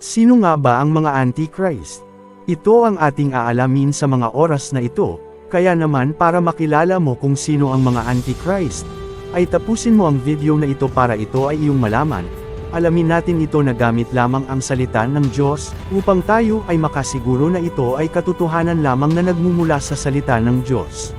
Sino nga ba ang mga Antichrist? Ito ang ating aalamin sa mga oras na ito, kaya naman para makilala mo kung sino ang mga Antichrist, ay tapusin mo ang video na ito para ito ay iyong malaman. Alamin natin ito na gamit lamang ang salita ng Diyos, upang tayo ay makasiguro na ito ay katotohanan lamang na nagmumula sa salita ng Diyos.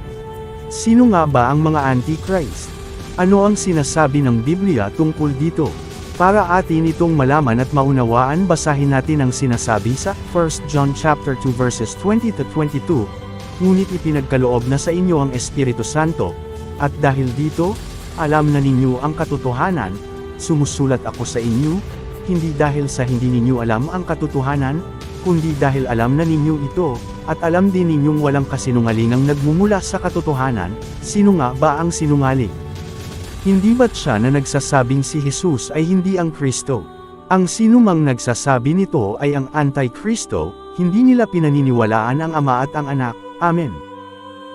Sino nga ba ang mga Antichrist? Ano ang sinasabi ng Biblia tungkol dito? Para atin itong malaman at maunawaan basahin natin ang sinasabi sa 1 John chapter 2 verses 20 to 22. Ngunit ipinagkaloob na sa inyo ang Espiritu Santo, at dahil dito, alam na ninyo ang katotohanan, sumusulat ako sa inyo, hindi dahil sa hindi ninyo alam ang katotohanan, kundi dahil alam na ninyo ito, at alam din ninyong walang kasinungalingang nagmumula sa katotohanan, sino nga ba ang sinungaling? Hindi ba't siya na nagsasabing si Jesus ay hindi ang Kristo? Ang sinumang nagsasabi nito ay ang Antikristo, hindi nila pinaniniwalaan ang Ama at ang Anak. Amen.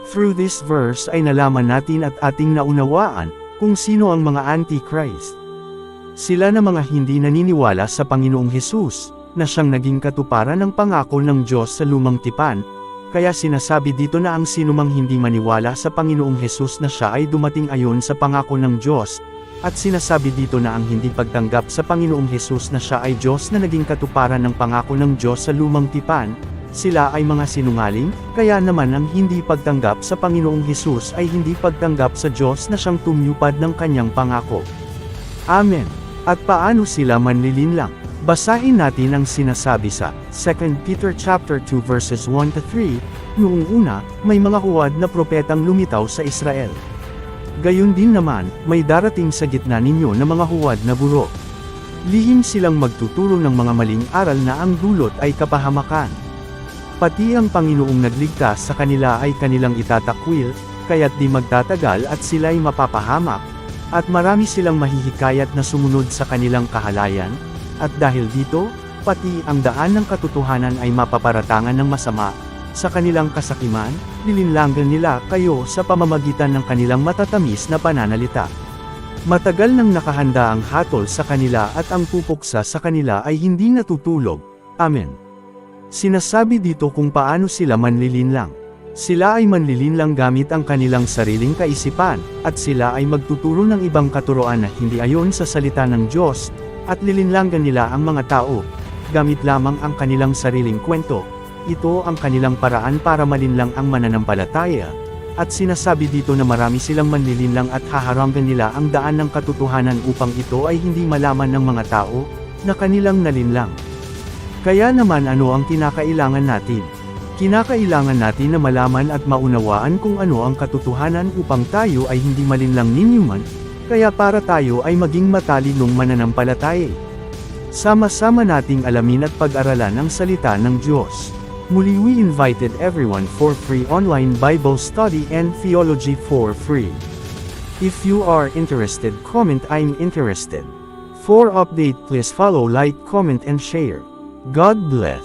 Through this verse ay nalaman natin at ating naunawaan, kung sino ang mga Antichrist. Sila na mga hindi naniniwala sa Panginoong Hesus, na siyang naging katuparan ng pangako ng Diyos sa lumang tipan, kaya sinasabi dito na ang sinumang hindi maniwala sa Panginoong Hesus na siya ay dumating ayon sa pangako ng Diyos, at sinasabi dito na ang hindi pagtanggap sa Panginoong Hesus na siya ay Diyos na naging katuparan ng pangako ng Diyos sa lumang tipan, sila ay mga sinungaling, kaya naman ang hindi pagtanggap sa Panginoong Hesus ay hindi pagtanggap sa Diyos na siyang tumyupad ng kanyang pangako. Amen. At paano sila manlilinlang? Basahin natin ang sinasabi sa 2 Peter chapter 2 verses 1 to 3. Noong una, may mga huwad na propetang lumitaw sa Israel. Gayun din naman, may darating sa gitna ninyo na mga huwad na buro. Lihim silang magtuturo ng mga maling aral na ang dulot ay kapahamakan. Pati ang Panginoong nagligtas sa kanila ay kanilang itatakwil, kaya't di magtatagal at sila'y mapapahamak, at marami silang mahihikayat na sumunod sa kanilang kahalayan, at dahil dito, pati ang daan ng katotohanan ay mapaparatangan ng masama, sa kanilang kasakiman, lilinlangan nila kayo sa pamamagitan ng kanilang matatamis na pananalita. Matagal nang nakahanda ang hatol sa kanila at ang pupuksa sa kanila ay hindi natutulog. Amen. Sinasabi dito kung paano sila manlilinlang. Sila ay manlilinlang gamit ang kanilang sariling kaisipan, at sila ay magtuturo ng ibang katuroan na hindi ayon sa salita ng Diyos, at lilinlangan nila ang mga tao, gamit lamang ang kanilang sariling kwento. Ito ang kanilang paraan para malinlang ang mananampalataya, at sinasabi dito na marami silang manlilinlang at haharangan nila ang daan ng katotohanan upang ito ay hindi malaman ng mga tao, na kanilang nalinlang. Kaya naman ano ang kinakailangan natin? Kinakailangan natin na malaman at maunawaan kung ano ang katotohanan upang tayo ay hindi malinlang ninyuman, kaya para tayo ay maging matalinong mananampalataya. Sama-sama nating alamin at pag-aralan ang salita ng Diyos. Muli we invited everyone for free online Bible study and theology for free. If you are interested comment I'm interested. For update please follow like comment and share. God bless.